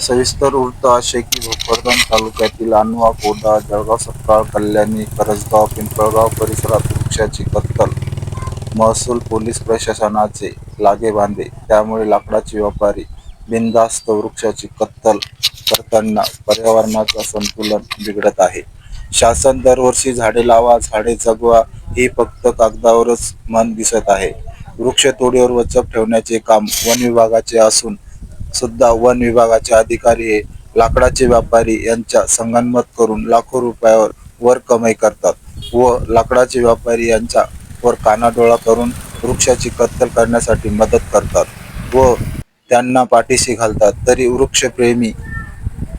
सविस्तर वृत्त असे की भोकरदन तालुक्यातील अनवा कोडा जळगाव सपकाळ कल्याणी करजगाव पिंपळगाव परिसरात वृक्षाची कत्तल महसूल पोलीस प्रशासनाचे लागेबांधे त्यामुळे लाकडाचे व्यापारी बिनधास्त वृक्षाची कत्तल करताना पर्यावरणाचं संतुलन बिघडत आहे. शासन दरवर्षी झाडे लावा झाडे जगवा ही फक्त कागदावरच मन दिसत आहे. वृक्षतोडीवर वचक ठेवण्याचे काम वन विभागाचे असून सुद्धा वन विभागाचे अधिकारी हे लाकडाचे व्यापारी यांच्या संगनमत करून लाखो रुपयावर वर कमाई करतात व लाकडाचे व्यापारी यांच्या वर कानाडोळा करून वृक्षाची कत्तल करण्यासाठी मदत करतात व त्यांना पाठीशी घालतात. तरी वृक्षप्रेमी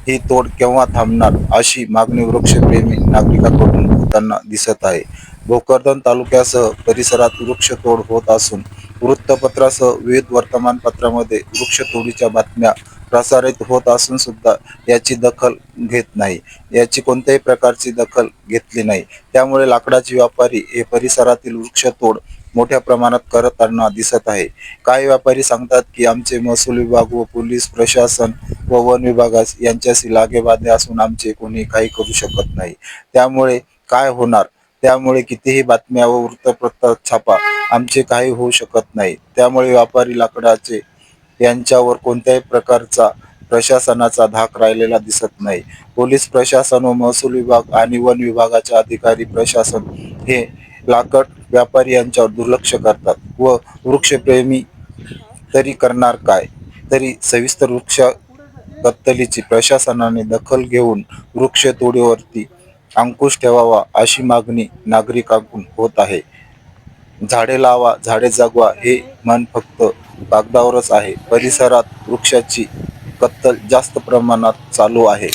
ही तोड केव्हा थांबणार अशी मागणी वृक्षप्रेमी नागरिकांकडून होताना दिसत आहे. भोकरदन तालुक्यासह परिसरात वृक्षतोड होत असून वृत्तपत्रासह विविध वर्तमानपत्रामध्ये वृक्षतोडीच्या बातम्या प्रसारित होत असून सुद्धा याची दखल घेत नाही. याची कोणत्याही प्रकारची दखल घेतली नाही. त्यामुळे लाकडाचे व्यापारी हे परिसरातील वृक्षतोड मोठ्या प्रमाणात करताना दिसत आहे. काही व्यापारी सांगतात की आमचे महसूल विभाग व पोलीस प्रशासन व वन विभागास यांच्याशी लागेबाधे असून आमचे कोणी काही करू शकत नाही. त्यामुळे काय होणार? त्यामुळे कितीही बातम्या व वृत्तपत्रात छापा आमचे काही होऊ शकत नाही. त्यामुळे व्यापारी लाकडाचे यांच्यावर कोणत्याही प्रकारचा प्रशासनाचा धाक राहिलेला दिसत नाही. पोलीस प्रशासन व महसूल विभाग आणि वन विभागाचे अधिकारी प्रशासन हे लाकड व्यापारी यांच्यावर दुर्लक्ष करतात व वृक्षप्रेमी तरी करणार काय? तरी सविस्तर वृक्ष कत्तलीची प्रशासनाने दखल घेऊन वृक्षतोडीवरती अंकुश ठेवावा अशी मागणी नागरिकांकडून होत आहे. झाडे लावा झाडे जगवा हे मन फक्त कागदावरच आहे. परिसरात वृक्षाची कत्तल जास्त प्रमाणात चालू आहे.